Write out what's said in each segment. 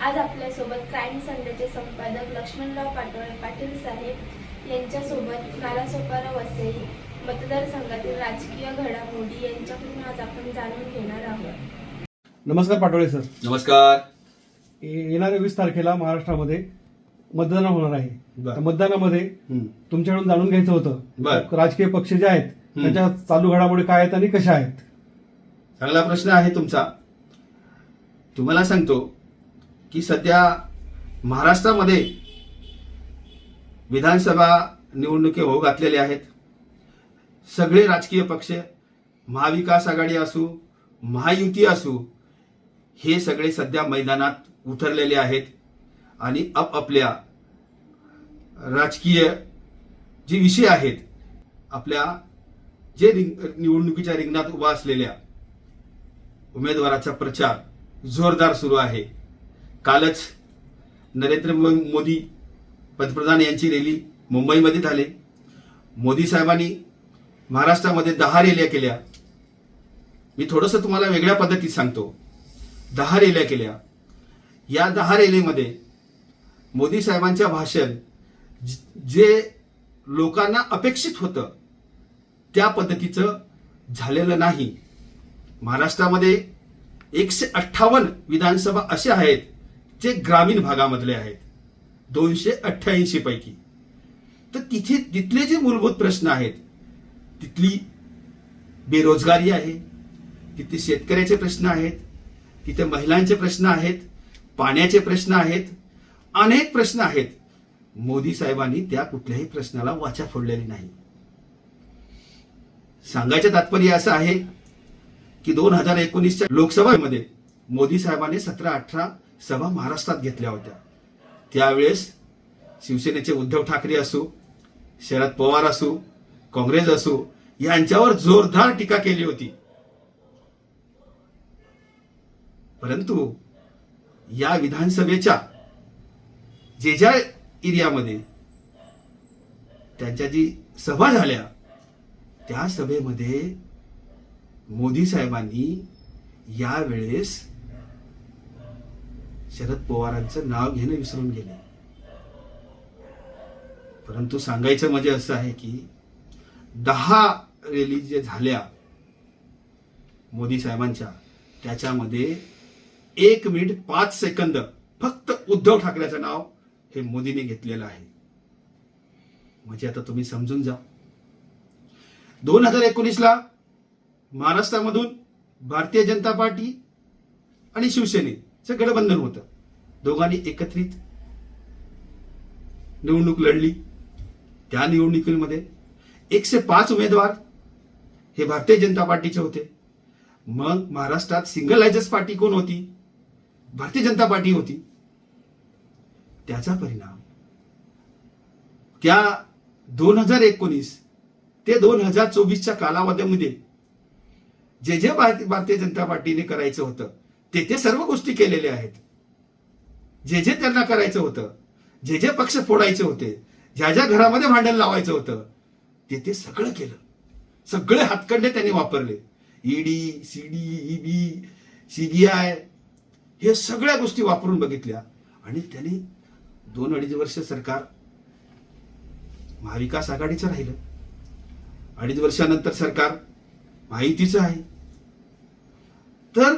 आज आपल्यासोबत क्राईम संडेचे संपादक लक्ष्मणराव पाटोळे पाटील साहेब यांच्यासोबत नालासोपारा वसई मतदारसंघातील राजकीय घडामोडी यांच्याकडून आज आपण जाणून घेणार आहोत. नमस्कार पाटोळे सर. नमस्कार. येणाऱ्या वीस तारखेला महाराष्ट्रामध्ये मतदान होणार आहे. मतदानामध्ये हं. तुमच्याकडून जाणून घ्यायचं होतं. बर. राजकीय पक्ष जे आहेत त्यांच्या चालू घडामोडी काय आहेत आणि कशा आहेत? चांगला प्रश्न आहे तुमचा. तुम्हाला सांगतो की सध्या महाराष्ट्रामध्ये विधानसभा निवडणुकी होऊ घातलेले आहेत. सगळे राजकीय पक्ष महाविकास आघाडी असू महायुती असू हे सगळे सध्या मैदानात उतरलेले आहेत. आणि आपल्या राजकीय जे विषय आहेत आपल्या जे रिंग निवडणुकीच्या रिंगणात उभा असलेल्या उमेदवाराचा प्रचार जोरदार सुरू आहे. कालच नरेंद्र मोदी पंतप्रधान यांची रॅली मुंबईमध्ये झाली. मोदी साहेबांनी महाराष्ट्रामध्ये दहा रॅल्या केल्या. मी थोडंसं तुम्हाला वेगळ्या पद्धतीत सांगतो. दहा रॅल्या केल्या. या दहा रॅलीमध्ये मोदी साहेबांच्या भाषण जे लोकांना अपेक्षित होतं त्या पद्धतीचं झालेलं नाही. महाराष्ट्रामध्ये एकशे अठ्ठावन्न विधानसभा असे आहेत जे ग्रामीण भागामधले आहेत दोनशे अठ्ठ्याऐंशी पैकी. तर तिथे तिथले जे मूलभूत प्रश्न आहेत तिथली बेरोजगारी आहे तिथे शेतकऱ्याचे प्रश्न आहेत तिथे महिलांचे प्रश्न आहेत पाण्याचे प्रश्न आहेत अनेक प्रश्न आहेत. मोदी साहेबांनी त्या कुठल्याही प्रश्नाला वाचा फोडलेली नाही. सांगायचं तात्पर्य असं आहे की दोन हजार एकोणीसच्या लोकसभेमध्ये मोदी साहेबांनी सतरा अठरा सभा महाराष्ट्रात घेतल्या होत्या. त्यावेळेस शिवसेनेचे उद्धव ठाकरे असो शरद पवार असो काँग्रेस असो यांच्यावर जोरदार टीका केली होती. परंतु या विधानसभेच्या जे ज्या एरियामध्ये त्यांच्या जी सभा झाल्या त्या सभेमध्ये मोदी साहेबांनी यावेळेस शरद पवारांचं नाव घेणं विसरून गेले. परंतु सांगायचं म्हणजे असं आहे की दहा रॅली जे झाल्या मोदी साहेबांच्या त्याच्यामध्ये एक मिनिट पाच सेकंद फक्त उद्धव ठाकरेचं नाव हे मोदीने घेतलेलं आहे. म्हणजे आता तुम्ही समजून जा. दोन हजार एकोणीसला महाराष्ट्रामधून भारतीय जनता पार्टी आणि शिवसेने चं गठबंधन होतं. दोघांनी एकत्रित निवडणूक लढली. त्या निवडणुकीमध्ये एकशे पाच उमेदवार हे भारतीय जनता पार्टीचे होते. मग महाराष्ट्रात सिंगल पार्टी कोण होती? भारतीय जनता पार्टी होती. त्याचा परिणाम त्या दोन हजार एकोणीस ते दोन हजार चोवीसच्या कालावधीमध्ये जे जे भारतीय जनता पार्टीने करायचं होतं ते ते सर्व गोष्टी केलेल्या आहेत. जे जे त्यांना करायचं होतं जे जे पक्ष फोडायचे होते ज्या ज्या घरामध्ये भांडण लावायचं होतं ते ते सगळं केलं. सगळे हातखंडे त्यांनी वापरले. ईडी सीडी ईबी सीबीआय हे सगळ्या गोष्टी वापरून बघितल्या. आणि त्यांनी दोन अडीच वर्ष सरकार महाविकास आघाडीचं राहिलं. अडीच वर्षानंतर सरकार माहितीचं आहे. तर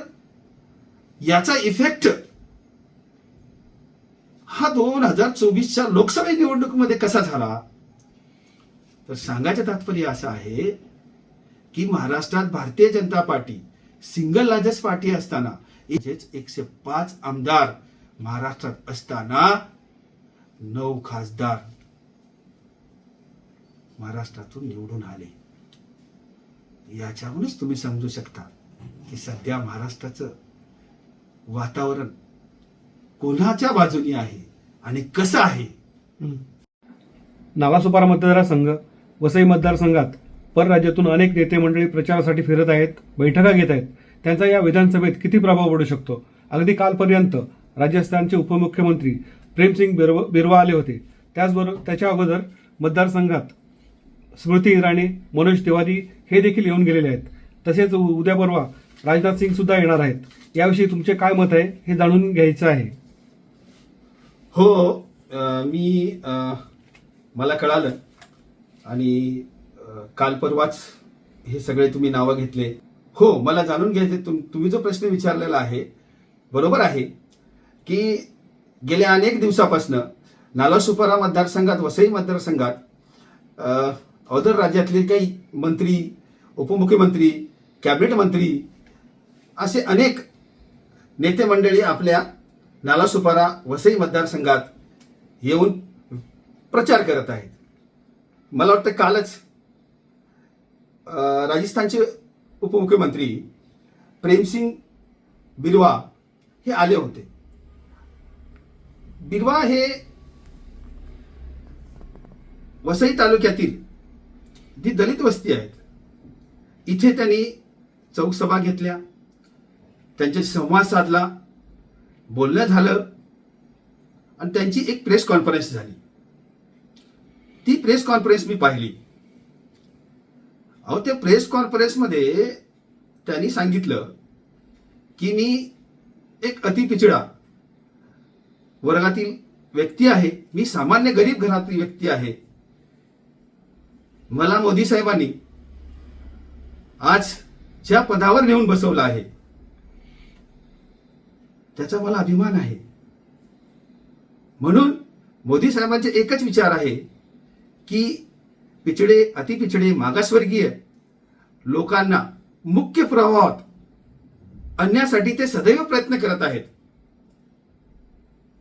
याचा इफेक्ट हा दोन हजार चोवीसच्या लोकसभा निवडणुकीमध्ये कसा झाला? तर सांगायचं तात्पर्य असं आहे की महाराष्ट्रात Bharatiya Janata party single largest party असताना एकशे पाच आमदार महाराष्ट्रात असताना नऊ खासदार महाराष्ट्रातून निवडून आले. याच्यावरूनच तुम्ही समजू शकता की सध्या महाराष्ट्राचं वातावरण कोणाच्या बाजूनी आहे आणि कसं आहे? नालासोपारा मतदारसंघ वसई मतदारसंघात परराज्यातून अनेक नेते मंडळी प्रचारासाठी फिरत आहेत बैठका घेत आहेत. त्यांचा या विधानसभेत किती प्रभाव पडू शकतो? अगदी कालपर्यंत राजस्थानचे उपमुख्यमंत्री प्रेमसिंग बिरव बिरवा आले होते. त्याचबरोबर त्याच्या अगोदर मतदारसंघात स्मृती इराणी मनोज तिवारी हे देखील येऊन गेलेले आहेत. तसेच उद्या परवा राजनाथ सिंग सुद्धा येणार आहेत. याविषयी तुमचे काय मत आहे हे जाणून घ्यायचं आहे. हो मी मला कळालं. आणि काल परवाच हे सगळे तुम्ही नावं घेतले. हो मला जाणून घ्यायचे तुम तुम्ही जो प्रश्न विचारलेला आहे बरोबर आहे की गेल्या अनेक दिवसापासनं नालासुपारा मतदारसंघात वसई मतदारसंघात अदर राज्यातले काही मंत्री उपमुख्यमंत्री कॅबिनेट मंत्री असे अनेक नेते मंडळी आपल्या नालासुपारा वसई मतदारसंघात येऊन प्रचार करत आहेत. मला वाटतं कालच राजस्थानचे उपमुख्यमंत्री प्रेमसिंग बिरवा हे आले होते. बिरवा हे वसई तालुक्यातील जी दलित वस्ती आहेत इथे त्यांनी चौक सभा घेतल्या. त्यांच्याशी संवाद साधला बोलणं झालं आणि त्यांची एक प्रेस कॉन्फरन्स झाली. ती प्रेस कॉन्फरन्स मी पाहिली. अहो त्या प्रेस कॉन्फरन्समध्ये त्यांनी सांगितलं की मी एक अतिपिचडा वर्गातील व्यक्ती आहे. मी सामान्य गरीब घरातील व्यक्ती आहे. मला मोदी साहेबांनी आज ज्या पदावर नेऊन बसवलं आहे त्याचा मला अभिमान आहे. म्हणून मोदी साहेबांचे एकच विचार आहे की पिछडे अतिपिछडे मागासवर्गीय लोकांना मुख्य प्रवाहात आणण्यासाठी ते सदैव प्रयत्न करत आहेत.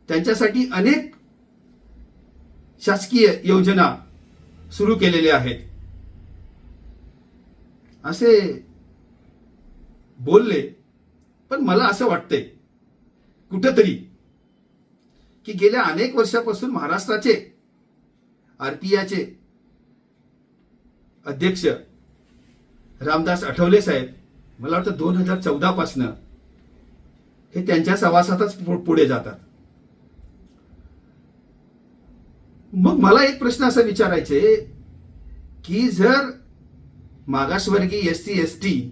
त्यांच्यासाठी अनेक शासकीय योजना सुरू केलेल्या आहेत. असे बोलले पण मला असं वाटतंय कुठंतरी. की गेल्या अनेक वर्षापासून महाराष्ट्राचे आरपीआयचे अध्यक्ष रामदास आठवले साहेब मला वाटतं दोन हजार चौदा पासनं हे त्यांच्या सवासातच पुढे जातात. मग मला एक प्रश्न असा विचारायचे की जर मागासवर्गीय एस सी एस टी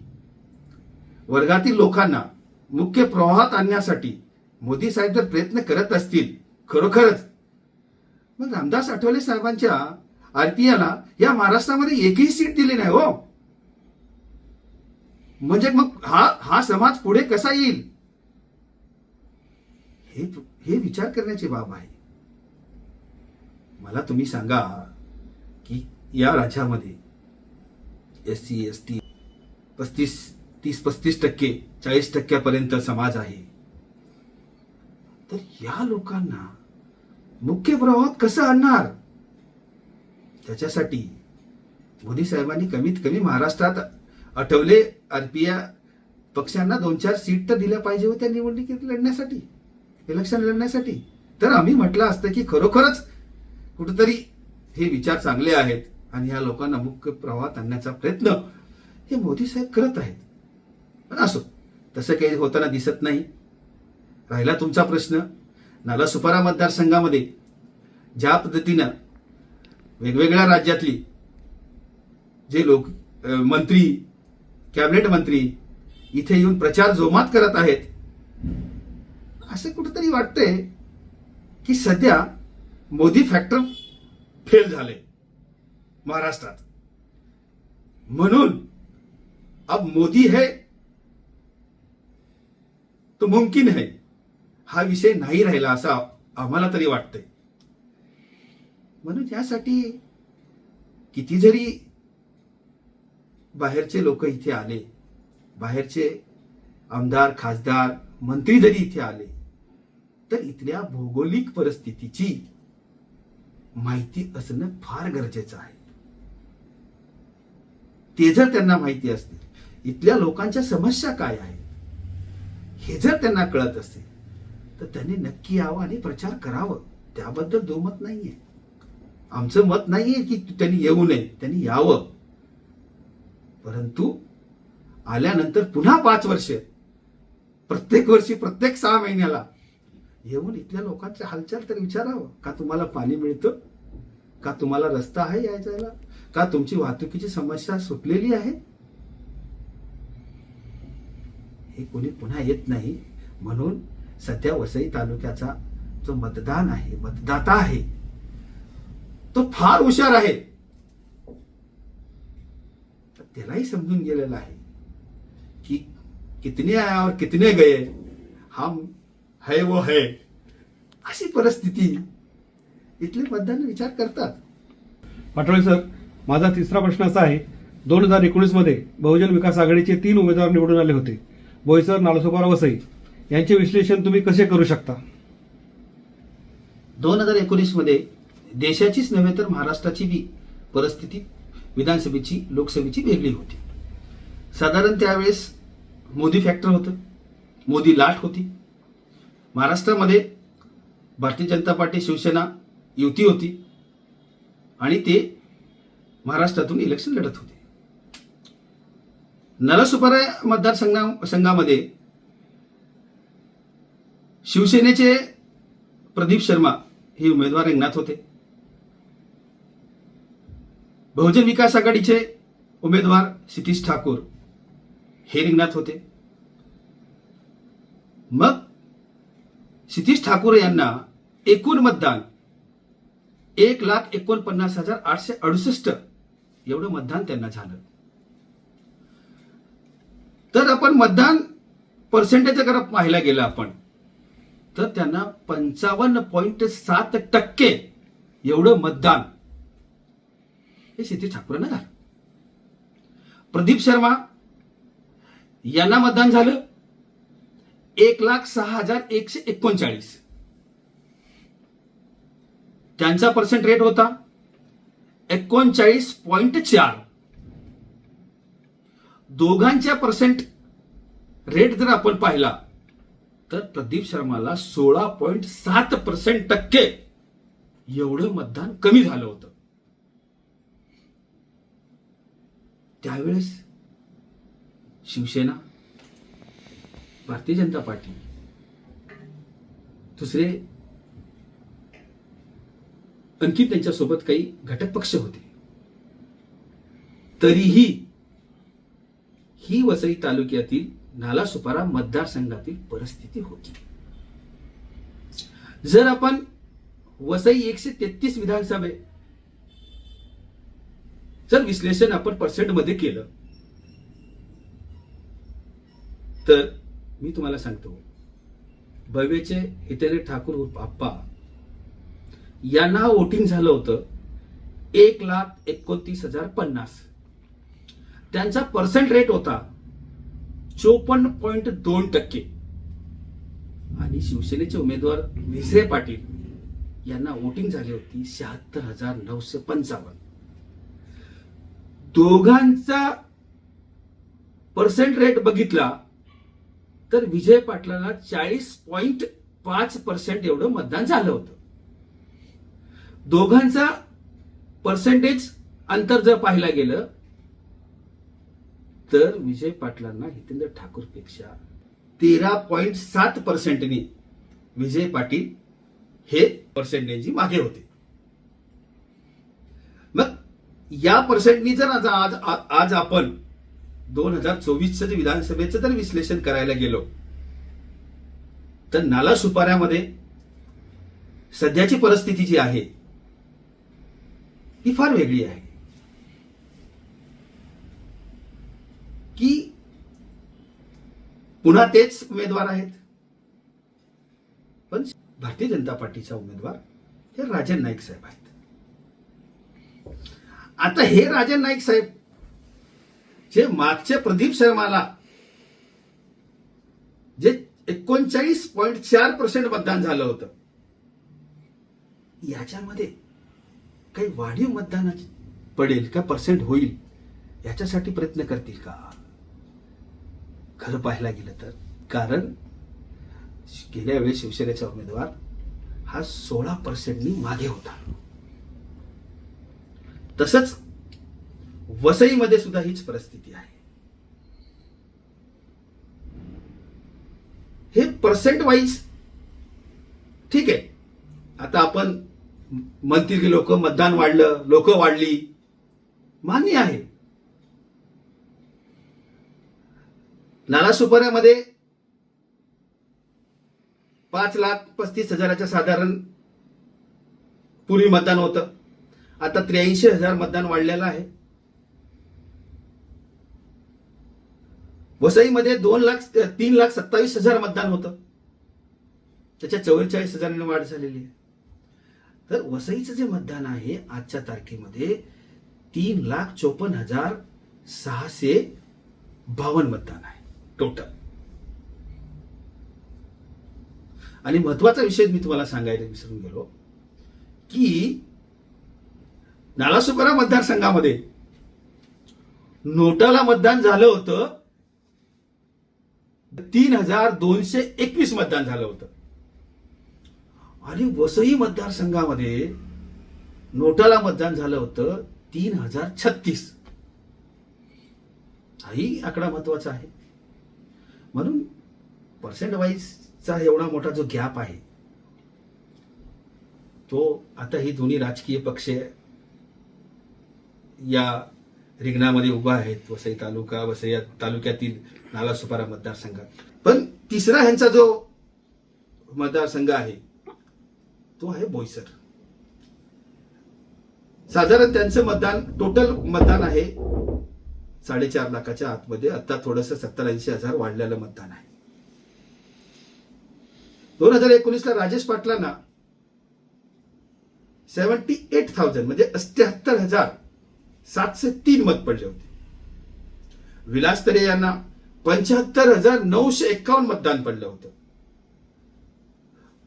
वर्गातील लोकांना मुख्य प्रवाहात आणण्यासाठी मोदी साहेब जर प्रयत्न करत असतील खरोखरच. मग रामदास आठवले साहेबांच्या आरतीयाला या महाराष्ट्रामध्ये एकही सीट दिली नाही हो. म्हणजे मग हा हा समाज पुढे कसा येईल? हे हे विचार करण्याची बाब आहे. मला तुम्ही सांगा की या राज्यामध्ये एस सी एस टी पस्तीस तीस पस्तीस टक्के चाळीस टक्क्यापर्यंत समाज आहे. तर या लोकांना मुख्य प्रवाहात कसं आणणार? त्याच्यासाठी मोदी साहेबांनी कमीत कमी महाराष्ट्रात आठवले आरपीआय पक्षांना दोन चार सीट तर दिल्या पाहिजे होत्या निवडणुकीत लढण्यासाठी इलेक्शन लढण्यासाठी. तर आम्ही म्हटलं असतं की खरोखरच कुठेतरी हे विचार चांगले आहेत आणि या लोकांना मुख्य प्रवाहात आणण्याचा प्रयत्न हे मोदी साहेब करत आहेत. पण असो तसं काही होताना दिसत नाही. राहिला तुमचा प्रश्न. नालासुपारा मतदारसंघामध्ये ज्या पद्धतीनं वेगवेगळ्या राज्यातली जे लोक मंत्री कॅबिनेट मंत्री इथे येऊन प्रचार जोमात करत आहेत असं कुठेतरी वाटतंय की सध्या मोदी फॅक्टर फेल झाले महाराष्ट्रात. म्हणून अब मोदी है तो मुमकिन है. हा विषय नाही राहिला असा आम्हाला तरी वाटतंय. म्हणून यासाठी किती जरी बाहेरचे लोक इथे आले बाहेरचे आमदार खासदार मंत्री जरी इथे आले तर इथल्या भौगोलिक परिस्थितीची माहिती असणं फार गरजेचं आहे. ते जर त्यांना माहिती असतील इथल्या लोकांच्या समस्या काय आहेत हे जर त्यांना कळत असेल तर त्यांनी नक्की यावं आणि प्रचार करावं. त्याबद्दल दोमत नाहीये. आमचं मत नाहीये की त्यांनी येऊ नये. त्यांनी यावं. परंतु आल्यानंतर पुन्हा पाच वर्ष प्रत्येक वर्षी प्रत्येक सहा महिन्याला येऊन इथल्या लोकांचे हालचाल तर विचारावं. का तुम्हाला पाणी मिळतं? का तुम्हाला रस्ता आहे यायला का तुमची वाहतुकीची समस्या सुटलेली आहे? हे कोणी पुन्हा येत नाही. म्हणून सध्या वसई तालुक्याचा जो मतदान आहे मतदाता आहे तो फार हुशार आहे. तर त्यालाही समजून गेलेला आहे की कितने आया और कितने गए हम है वो है. अशी परिस्थिती इथले मतदान विचार करतात. पाटोळे सर माझा तिसरा प्रश्न असा आहे दोन हजार एकोणीसमध्ये बहुजन विकास आघाडीचे तीन उमेदवार निवडून आले होते. बोईसर नालासोपारा वसई. यांचे विश्लेषण तुम्ही कसे करू शकता? दोन हजार एकोणीसमध्ये देशाचीच नव्हे तर महाराष्ट्राची बी परिस्थिती विधानसभेची लोकसभेची वेगळी होती. साधारण त्यावेळेस मोदी फॅक्टर होतं. मोदी लाट होती. महाराष्ट्रामध्ये भारतीय जनता पार्टी शिवसेना युती होती आणि ते महाराष्ट्रातून इलेक्शन लढत होते. नरसुपारा मतदारसंघा संघामध्ये शिवसेनेचे प्रदीप शर्मा हे उमेदवार रिंगणात होते. बहुजन विकास आघाडीचे उमेदवार क्षितिश ठाकूर हे रिंगणात होते. मग क्षितिश ठाकूर यांना एकूण मतदान एक लाख एकोणपन्नास हजार आठशे अडुसष्ट एवढं मतदान त्यांना झालं. तर आपण मतदान पर्सेंटेज जर पाहायला गेलं आपण तर त्यांना पंचावन्न पॉईंट सात टक्के एवढं मतदान. हे क्षितिज ठाकूरांना झालं. प्रदीप शर्मा यांना मतदान झालं. एक लाख सहा हजार एकशे एकोणचाळीस. त्यांचा पर्सेंट रेट होता एकोणचाळीस पॉईंट चार. दोघांच्या पर्सेंट रेट जर आपण पाहिला तर प्रदीप शर्माला सोळा पॉईंट सात पर्सेंट टक्के एवढं मतदान कमी झालं होतं. त्यावेळेस शिवसेना भारतीय जनता पार्टी दुसरे आणखी त्यांच्यासोबत काही घटक पक्ष होते. तरीही ही वसई तालुक्यातील नालासुपारा मतदारसंघातील परिस्थिती होती. जर आपण वसई एकशे तेहतीस विधानसभे जर विश्लेषण आपण पर्सेंटमध्ये केलं तर मी तुम्हाला सांगतो भव्यचे हितेले ठाकूर बाप्पा आप्पा यांना वोटिंग झालं होतं एक लाख एकोणतीस हजार पन्नास. त्यांचा पर्सेंट रेट होता चोपन्न पॉईंट दोन टक्के. आणि शिवसेनेचे उमेदवार विसरे पाटील यांना वोटिंग झाली होती शहात्तर हजार नऊशे पंचावन्न. दोघांचा पर्सेंट रेट बघितला तर विजय पाटलाला चाळीस पॉईंट पाच पर्सेंट एवढं मतदान झालं होतं. दोघांचा पर्सेंटेज अंतर जर पाहिला गेलं तर विजय पाटलांना हितेंद्र ठाकूरपेक्षा तेरा पॉईंट सात पर्सेंटनी विजय पाटील हे पर्सेंटेज मागे होते. मग या पर्सेंटनी जर आज आज आज आपण दोन हजार चोवीसचं जे विधानसभेचं जर विश्लेषण करायला गेलो तर नाला सुपाऱ्यामध्ये सध्याची परिस्थिती जी आहे ती फार वेगळी आहे. की पुन्हा तेच उमेदवार आहेत. पण भारतीय जनता पार्टीचा उमेदवार हे राजन नाईक साहेब आहेत. आता हे राजन नाईक साहेब जे मागचे प्रदीप शर्माला जे एकोणचाळीस पॉईंट चार पर्सेंट मतदान झालं होतं याच्यामध्ये काही वाढीव मतदान पडेल का पर्सेंट होईल याच्यासाठी प्रयत्न करतील का? खरं पाहायला गेलं तर. कारण गेल्या वेळेस शिवसेनेचा उमेदवार हा सोळा पर्सेंटनी मागे होता. तसंच वसईमध्ये सुद्धा हीच परिस्थिती आहे. हे पर्सेंट वाईज ठीक आहे. आता आपण म्हणतील की लोक मतदान वाढलं लोक वाढली. मान्य आहे. नालासोपाऱ्यामध्ये पाच लाख पस्तीस हजाराच्या साधारण पूर्वी मतदान होतं. आता त्र्याऐंशी हजार मतदान वाढलेलं आहे. वसईमध्ये दोन लाख तीन लाख सत्तावीस हजार मतदान होतं. त्याच्या चव्वेचाळीस हजारांनी वाढ झालेली आहे. तर वसईचं जे मतदान आहे आजच्या तारखेमध्ये तीन लाख चोपन्न हजार सहाशे बावन्न मतदान आहे. टोटल आणि महत्त्वाचा विषय मी तुम्हाला सांगायला विसरून गेलो की नालासोपारा मतदारसंघामध्ये नोटाला मतदान झालं होतं. तीन हजार दोनशे एकवीस मतदान झालं होतं. आणि वसई मतदारसंघामध्ये नोटाला मतदान झालं होतं तीन हजार छत्तीस. हाही आकडा महत्त्वाचा आहे. म्हणून पर्सेंट वाईजचा एवढा मोठा जो गॅप आहे तो आता ही दोन्ही राजकीय पक्ष या रिंगणामध्ये उभा आहेत वसई तालुका वसई या तालुक्यातील नालासुपारा मतदारसंघात. पण तिसरा ह्यांचा जो मतदारसंघ आहे तो आहे बोईसर. साधारण त्यांचं मतदान टोटल मतदान आहे साडेचार लाखाच्या आतमध्ये आता थोडस सत्तर ऐंशी हजार वाढलेलं मतदान आहे. दोन हजार एकोणीसला राजेश पाटलांना सेव्हन्टी एट थाउजंड म्हणजे अष्ट्याहत्तर हजार सातशे तीन मत पडले होते. विलास तरे यांना पंच्याहत्तर हजार नऊशे एक्कावन्न मतदान पडलं होतं.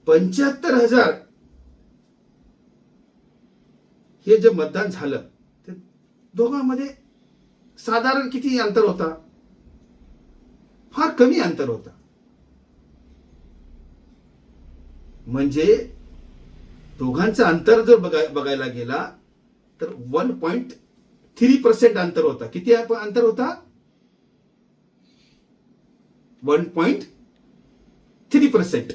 पंच्याहत्तर हजार हे जे मतदान झालं ते दोघांमध्ये साधारण किती अंतर होता? फार कमी अंतर होता. म्हणजे दोघांचं अंतर जर बघाय बघायला गेला तर वन पॉइंट थ्री पर्सेंट अंतर होता. किती अंतर होता? One point three percent